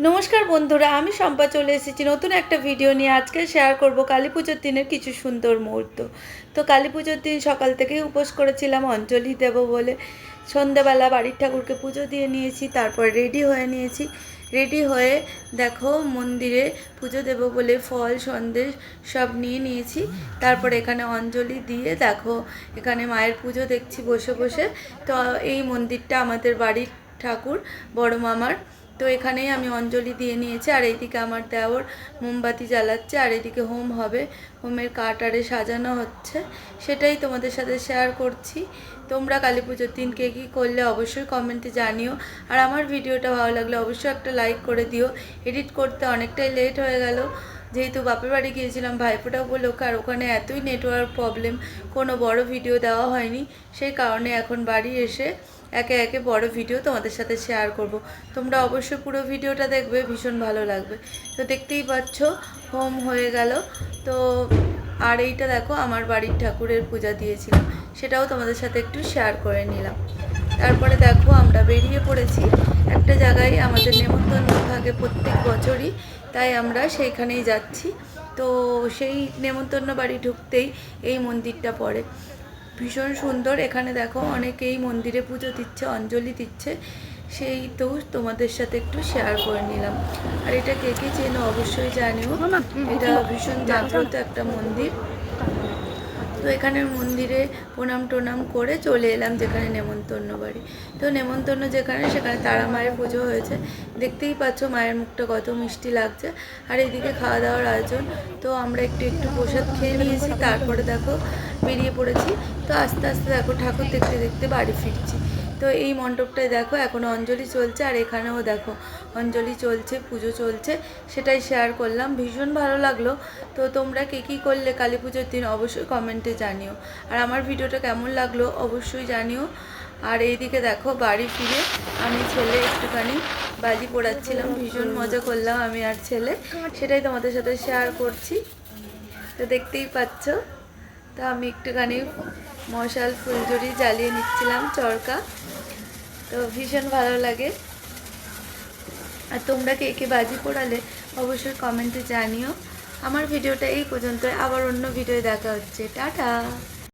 নমস্কার বন্ধুরা, আমি শম্পা চলে এসেছি নতুন একটা ভিডিও নিয়ে। আজকে শেয়ার করব কালী পুজোর দিনের কিছু সুন্দর মুহূর্ত। তো কালী পুজোর দিন সকাল থেকেই উপোস করেছিলাম, অঞ্জলি দেব বলে। সন্ধেবেলা বাড়ির ঠাকুরকে পুজো দিয়ে নিয়েছি, তারপর রেডি হয়ে নিয়েছি। রেডি হয়ে দেখো মন্দিরে পুজো দেব বলে ফল, সন্দেশ সব নিয়ে নিয়েছি। তারপর এখানে অঞ্জলি দিয়ে দেখো এখানে মায়ের পুজো দেখছি বসে বসে। তো এই মন্দিরটা আমাদের বাড়ির ঠাকুর, বড় মামার। তো এখানেই আমি অঞ্জলি দিয়ে নিয়েছি, আর এইদিকে আমার দেওর মোমবাতি জ্বালাচ্ছে, আর এদিকে হোম হবে। হোমের কাটারে সাজানো হচ্ছে। সেটাই তোমাদের সাথে শেয়ার করছি। তোমরা কালী পুজোর দিন কে কী করলে অবশ্যই কমেন্টে জানিও। আর আমার ভিডিওটা ভালো লাগলে অবশ্যই একটা লাইক করে দিও। এডিট করতে অনেকটাই লেট হয়ে গেল। যেহেতু বাপের বাড়ি গিয়েছিলাম ভাইফোঁটা উপলক্ষে আর ওখানে এতই নেটওয়ার্ক প্রবলেম কোনো বড় ভিডিও দেওয়া হয়নি। সেই কারণে এখন বাড়ি এসে একে একে বড় ভিডিও তোমাদের সাথে শেয়ার করব। তোমরা অবশ্যই পুরো ভিডিওটা দেখবে, ভীষণ ভালো লাগবে। তো দেখতেই পাচ্ছ হোম হয়ে গেল। তো আর এইটা দেখো, আমার বাড়ির ঠাকুরের পূজা দিয়েছিলাম। সেটাও তোমাদের সাথে একটু শেয়ার করে নিলাম। তারপরে দেখো আমরা বেরিয়ে পড়েছি। একটা জায়গায় আমাদের নেমন্তন্ন থাকে প্রত্যেক বছরই তাই আমরা সেইখানেই যাচ্ছি। তো সেই নেমন্তন্ন বাড়ি ঢুকতেই এই মন্দিরটা পড়ে। ভীষণ সুন্দর এখানে দেখো অনেকেই মন্দিরে পুজো দিচ্ছে অঞ্জলি দিচ্ছে। সেই তো তোমাদের সাথে একটু শেয়ার করে নিলাম। আর এটা কে কে চেনো অবশ্যই জানিও। এটা ভীষণ জাগ্রত একটা মন্দির। তো এখানে মন্দিরে প্রণাম টোনাম করে চলে এলাম যেখানে নেমন্তন্ন বাড়ি। তো নেমন্তন্ন যেখানে, সেখানে তারা মায়ের পুজো হয়েছে। দেখতেই পাচ্ছ মায়ের মুখটা কত মিষ্টি লাগছে। আর এদিকে খাওয়া দাওয়ার আয়োজন। তো আমরা একটু একটু প্রসাদ খেয়ে নিয়েছি। তারপরে দেখো বেরিয়ে পড়েছি। তো আস্তে আস্তে দেখো ঠাকুর দেখতে দেখতে বাড়ি ফিরছি। তো এই মণ্ডপটায় দেখো, এখন অঞ্জলি চলছে আর এখানেও দেখো অঞ্জলি চলছে, পুজো চলছে, সেটাই শেয়ার করলাম। ভীষণ ভালো লাগল। তো তোমরা কে কী করলে কালী পুজোর দিন অবশ্যই কমেন্টে জানিও। আর আমার ভিডিওটা কেমন লাগল অবশ্যই জানিও। আর এইদিকে দেখো বাড়ি ফিরে আমি ছেলে একটুখানি বাজি পোড়াচ্ছিলাম, ভীষণ মজা করলাম আমি আর ছেলে। সেটাই তোমাদের সাথে শেয়ার করছি। তো দেখতেই পাচ্ছ। তো আমি একটুখানি মশাল ফুলঝুরি জ্বালিয়ে নিচ্ছিলাম চরকা। তো ভীষণ ভালো লাগে। আর তোমরা কে কে বাজি পোড়ালে অবশ্যই কমেন্টে জানিও। আমার ভিডিওটা এই পর্যন্ত আবার অন্য ভিডিও দেখা হচ্ছে। টাটা!